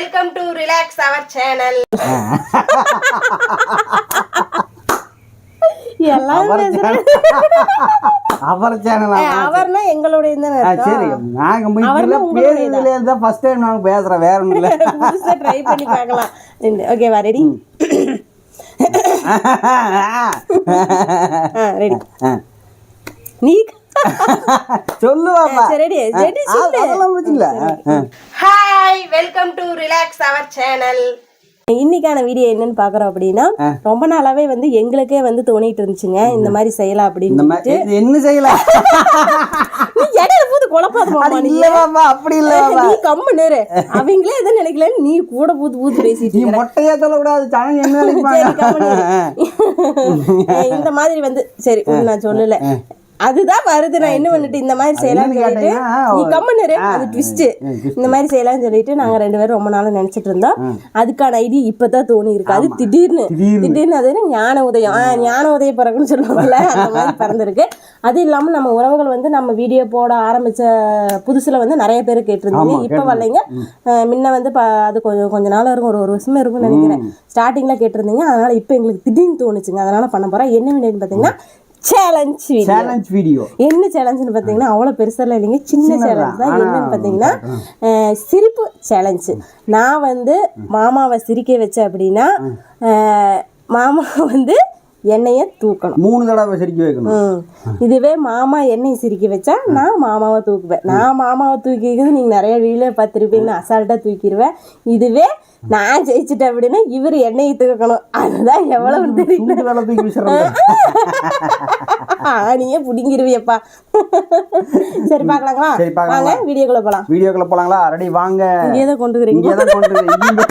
Welcome to relax our channel our channel our channel அவர்னா எங்களுடைய சரி. நாங்க பேசுறதுல இருந்தா ஃபர்ஸ்ட் டைம் நாங்க பேசுறோம். வேற ஒண்ணும் இல்ல. ட்ரை பண்ணி பார்க்கலாம். ஓகேவா ரெடி ரெடி நீ சொல்லுவாப்பா. அதெல்லாம் பிரச்சனை ஆ, hi welcome to relax our channel இன்னைக்கான வீடியோ என்னன்னு பாக்குறோம் அப்படின்னா ரொம்ப நாளாவே வந்து எங்களுக்கே வந்து தோணிட்டு இருந்துச்சுங்க இந்த மாதிரி செய்யலாம் இந்த அப்படின்னு என்ன செய்யலாம் நீ இடையில போது குழப்பாத அப்படி இல்ல நீ கம்மு நேரு அவங்களே எதுவும் நினைக்கலன்னு நீ கூட பூத்து பூத்து பேசிட்டு நீ. மொட்டையா சொல்லக்கூடாது என்ன. இந்த மாதிரி வந்து சரி நான் சொல்லல. அதுதான் வருது. நான் என்ன பண்ணிட்டு இந்த மாதிரி செய்யலாம்னு சொல்லிட்டு நீ கம்மனு அது ட்விஸ்ட் இந்த மாதிரி செய்யலாம்னு சொல்லிட்டு நாங்க ரெண்டு பேரும் ரொம்ப நாளா நினைச்சிட்டு இருந்தோம். அதுக்கான ஐடியா இப்பதான் தோணி இருக்கு. அது திடீர்னு. திடீர்னு. அது ஞான உதயம். ஞான உதய பிறகுன்னு சொல்லுவாங்கல்ல அந்த மாதிரி பிறந்திருக்கு. அது இல்லாம நம்ம உறவுகள் வந்து நம்ம வீடியோ போட ஆரம்பிச்ச புதுசுல வந்து நிறைய பேர் கேட்டிருந்தீங்க. இப்ப வரலைங்க. முன்ன வந்து அது கொஞ்சம் கொஞ்ச நாள் இருக்கும் ஒரு ஒரு வருஷமே இருக்கும்னு நினைக்கிறேன். ஸ்டார்டிங்ல கேட்டிருந்தீங்க. அதனால இப்போ எங்களுக்கு திடீர்னு தோணுச்சுங்க. அதனால பண்ண போறோம். என்ன வீடியோன்னு பாத்தீங்கன்னா சேலஞ்ச் வீடியோ சேலஞ்ச் வீடியோ என்ன சேலஞ்சுன்னு பார்த்தீங்கன்னா அவ்வளோ பெருசாலாம் இல்லைங்க. சின்ன சேலஞ்ச் தான். என்னன்னு பார்த்தீங்கன்னா சிரிப்பு சேலஞ்சு நான் வந்து மாமாவை சிரிக்க வச்சேன் அப்படின்னா மாமா வந்து என்னைய தூக்கணும். மூணு தடவை சிரிக்க வைக்கணும். இதுவே மாமா என்னை சிரிக்க வச்சா நான் மாமாவை தூக்குவேன். நான் மாமாவை தூக்கிக்கிறது நீங்கள் நிறைய வீடியோ பார்த்துருப்பீங்கன்னு அசால்ட்டாக தூக்கிடுவேன் இதுவே நான் ஜெயிச்சிட்டேன் அப்படின்னா இவர் என்னையை தூக்கணும். அதுதான் எவ்வளவு தெரியும் ஆணியே புடிங்கிருவியப்பா. சரி பார்க்கலாங்களா? பார்க்கலாங்களா? வாங்க வீடியோக்குள்ள போலாம். வீடியோக்குள்ள போலாங்களா? ரெடி வாங்க. இங்கே தான் கொண்டு வரீங்க இங்கே தான் கொண்டு வந்து- இங்க-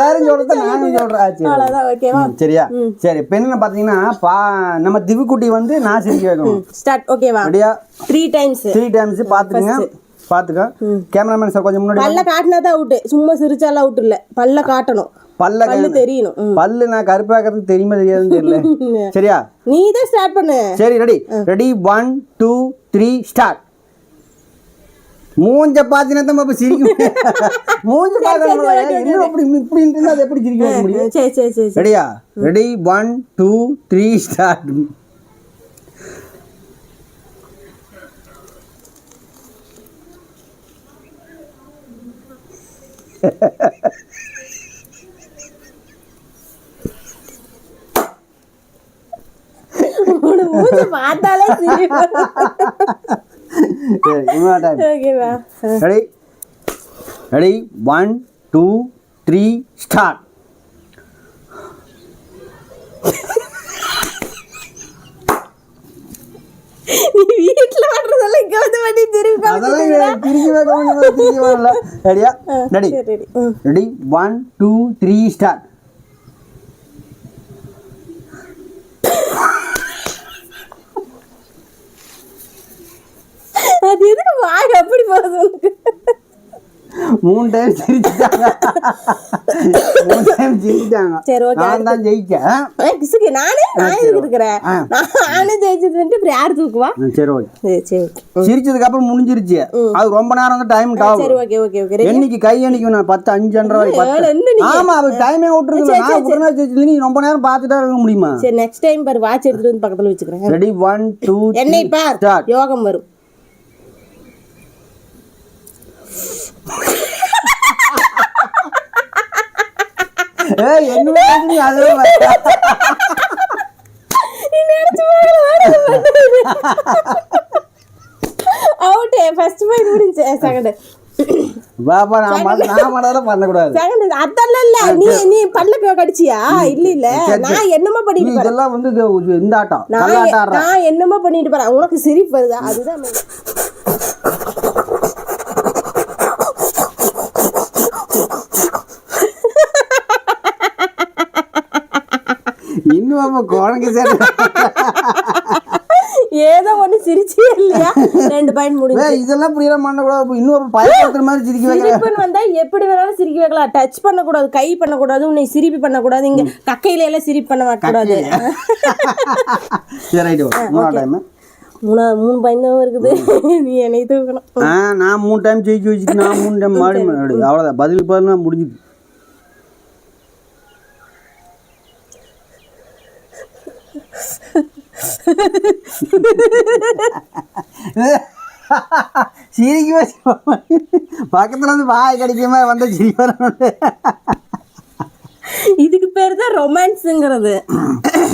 எல்லாரும் சொல்றத நானும் சொல்றேன் சரியா? சரி இப்ப என்ன பாத்தீங்கன்னா பா நம்ம திவுக்குட்டி வந்து நான் சிரிக்க வைக்கணும். ஸ்டார்ட் ஓகேவா ரெடியா? த்ரீ டைம்ஸ் த்ரீ டைம்ஸ் பாத்துக்கங்க. பாத்துக்க. கேமராமேன் சார் கொஞ்சம் முன்னாடி பல்ல காட்டினா தான் அவுட்டு சும்மா சிரிச்சாலாம் அவுட் இல்ல. பல்ல காட்டணும். பல்ல பல்லு தெரியணும். பல்லு நான் கருப்பாக்கிறதுக்கு தெரியுமா தெரியாதுன்னு தெரியல. சரியா? நீ தான் ஸ்டார்ட் பண்ணு. சரி ready ready one two three start மூஞ்ச பாத்தீங்கன்னா தான் இப்ப சிரிக்க முடியும். மூஞ்ச பார்க்கணும் என்ன அப்படி இப்படின்ட்டு இருந்தா அது எப்படி சிரிக்க முடியும்? சரி சரி சரி ரெடியா ready one two three start மூஞ்சி பார்த்தாலே சிரிப்பு சரி இன்னொரு டைம் ஓகேவா ready ready one two three start நீ வீட்டுல பண்றதெல்லாம் இங்க வந்து பண்ணி திரும்பி அதெல்லாம் எனக்கு திரும்பி கவனிக்கணும் திரும்பி வரல ரெடியா ரெடி சரி ரெடி ம் ready one two three start வாங்க அப்படி போகுது உனக்கு? மூணு டைம் சிரிச்சிட்டாங்க. மூணு டைம் சிரிச்சிட்டாங்க. சரி, okay, நான் தான் ஏய், கிசுக்கு நானே நான் இருக்கிறேன். நானே ஜெயிச்சதுன்ட்டு அப்புறம் யார் தூக்குவா? சரி ஓகே சரி சரி. சிரிச்சதுக்கு அப்புறம் முடிஞ்சிருச்சு. அது ரொம்ப நேரம் வந்து டைம் சரி ஆகும் ஓகே ஓகே ஓகே என்னைக்கு கை எண்ணிக்கும் நான் பத்து அஞ்சு அஞ்சரை வரை ஏழு, என்ன பத்து நீ? ஆமா அது டைமே விட்டுருக்கு நான் உடனே சிரிச்சு நீ ரொம்ப நேரம் பார்த்துட்டா இருக்க முடியுமா? சரி நெக்ஸ்ட் டைம் பாரு வாட்ச் எடுத்துட்டு வந்து பக்கத்துல வச்சுக்கிறேன். ரெடி ஒன் டூ என்னை பார் யோகம் வரும். என்ன அதெல்லாம் ஃபர்ஸ்ட் பாயிண்ட் முடிஞ்சு. செகண்ட் பாப்பா நான் பண்ண நான் பண்ணதெல்லாம் பண்ணக்கூடாது. செகண்ட் அதெல்லாம் இல்ல. நீ நீ பல்ல கடிச்சியா? இல்ல இல்ல. நான் என்னமோ பண்ணிட்டு இதெல்லாம் வந்து இந்த ஆட்டம். நான் என்னமோ பண்ணிட்டு போறேன். உனக்கு சிரிப்பு வருதா? அதுதான் இன்னும் குழந்தைங்க சரி. ஏதோ ஒண்ணு சிரிச்சே இல்லையா? ரெண்டு பாயிண்ட் முடிஞ்சு. இதெல்லாம் இப்படியெல்லாம் பண்ணக்கூடாது இன்னும் பயப்படுத்துற மாதிரி சிரிக்க வைக்கிற. சிரிப்புன்னு வந்தா எப்படி வேணாலும் சிரிக்க வைக்கலாம். டச் பண்ணக்கூடாது கை பண்ணக்கூடாது உன்னை சிரிப்பு பண்ணக்கூடாது. இங்க கக்கையில எல்லாம் சிரிப்பு பண்ண கூடாது சரி ரைட்டு மூணாவது டைம் மூணா மூணு பயந்தவங்க இருக்குது. நீ என்னை தூக்கணும். நான் மூணு டைம் ஜெயிச்சு வச்சுட்டு நான் மூணு டைம் மாடி அவ்வளோதான் பதிலுக்கு பதிலாக முடிஞ்சுது. சிரிக்கவே பக்கத்துல வந்து வாய் கிடைக்காம வந்த சிரி வரணும் இதுக்கு பேர் தான் ரொமான்ஸுங்கிறது.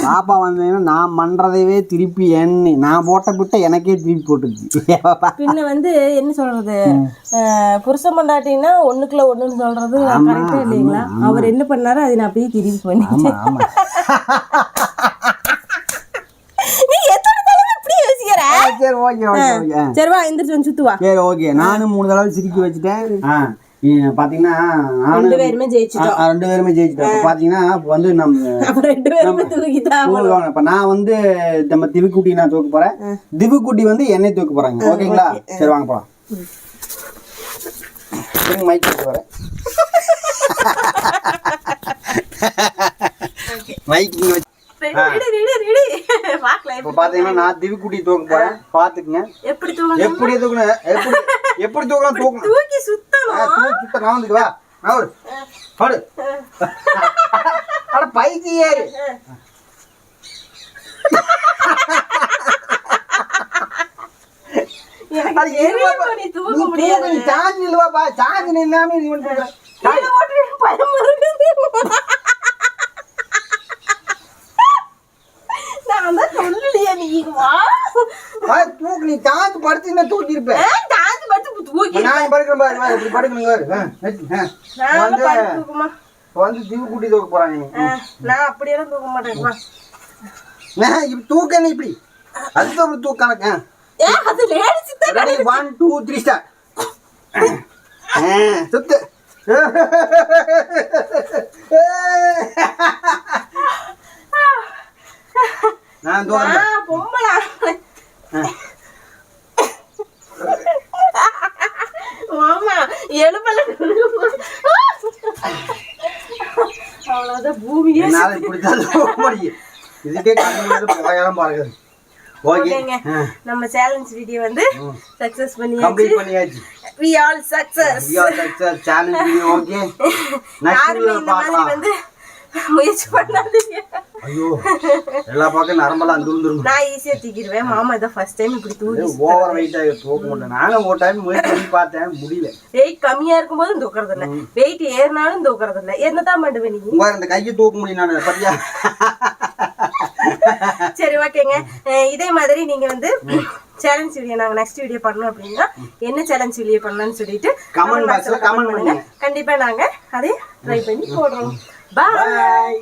பாப்பா வந்தீங்கன்னா நான் பண்றதையவே திருப்பி எண்ணி. நான் போட்ட பிட்ட எனக்கே திருப்பி போட்டுருச்சு. பின்ன வந்து என்ன சொல்றது? அஹ், புருஷன் பண்ணாட்டின்னா ஒண்ணுக்குள்ள ஒண்ணுன்னு சொல்றது கரெக்டா இல்லைங்களா? அவர் என்ன பண்ணாரோ அதை நான் அப்படியே திருப்பி பண்ணிட்டேன் ஆமா நீ எத்தனை தடவை இப்படி யோசிக்கிற சரி ஓகே ஓகே ஓகே. சரி வா எந்திரிச்சு வந்து சுத்து வா சரி ஓகே. நானும் மூணு தடவை சிரிக்க வச்சுட்டேன். பாத்தீங்கன்னா ரெண்டு பேருமே ஜெயிச்சிட்டோம். ரெண்டு பேருமே ஜெயிச்சிட்டோம். பாத்தீங்கன்னா வந்து நம்ம அப்ப ரெண்டு பேருமே தூக்கிதான் தூக்குவாங்க. இப்ப நான் வந்து நம்ம திவுக்குட்டி நான் தூக்க போறேன். திவுக்குட்டி வந்து என்னை தூக்க போறாங்க. ஓகேங்களா? சரி வாங்க போலாம். மைக் மைக் இப்ப பாத்தீங்கன்னா நான் திவுக்குட்டி தூக்க போறேன். பாத்துக்குங்க. எப்படி தூங்க எப்படி தூக்கணும் எப்படி எப்படி தூக்கலாம் தூக்கணும்? தூக்கி சுத்தணும். தூக்கு, சுத்த நான் வந்துட்டு வா. நவரு படு. அட பைக்கு ஏறு எனக்கு அட, இருவா பா. நீ நீ தூக்க தூக்கு, முடியாது நீ சாஞ்சு நில்லுவாப்பா சாஞ்சு நில்லாம இது பண்ணிட்டு இருக்க. கீழே போட்டு பயம் இருக்குது. நான் தான் நீ ஆ, தூக்கு நீ சாஞ்சு படுத்தீங்கன்னா தூக்கி இருப்ப ஏன் தாழ்ந்து படுத்து தூக்கி நான் படுக்கிறேன் பாரு இப்படி. நான் வந்து படுத்து வந்து திவு கூட்டி தூக்க போறாங்க நான் அப்படியெல்லாம் மாட்டேன். இப்படி தூக்க நீ இப்படி. அதுக்கு அப்படி தூக்க கணக்கு அது லேடிஸ் தான் ready one two three start சுத்து. நான் தூக்குறேன் என்னால முடியும். இதுக்கே பாருங்க ஓகேங்க. நம்ம சேலஞ்ச் வீடியோ வந்து சக்சஸ் பண்ணியாச்சு. பண்ணியாச்சு. We all success channel video okay next video பார்க்கலாம். வந்து முயற்சி பண்ணாதீங்க. ஐயோ எல்லா பக்கம் நரம்பெல்லாம் துருந்துரும் நான் ஈஸியா தூக்கிடுவேன். மாமா இதான் ஃபர்ஸ்ட் டைம் இப்படி தூக்கி ஓவர் வெயிட் ஆகி தூக்க முடியல. நானும் ஒரு டைம் முயற்சி பண்ணி பார்த்தேன் முடியல. வெயிட் கம்மியா இருக்கும்போதும் தூக்குறது இல்ல வெயிட் ஏறினாலும் தூக்குறது இல்ல என்னதான் பண்ணுவ நீ? உங்க இந்த கையை தூக்க முடியும் நான் பத்தியா சரி ஓகேங்க. இதே மாதிரி நீங்க வந்து சேலஞ்ச் வீடியோ நாங்க நெக்ஸ்ட் வீடியோ பண்ணோம் அப்படின்னா என்ன சேலஞ்ச் வீடியோ பண்ணலாம்னு சொல்லிட்டு Comment box ல comment பண்ணுங்க. கண்டிப்பா நாங்க அதை ட்ரை பண்ணி போடுறோம். பாய்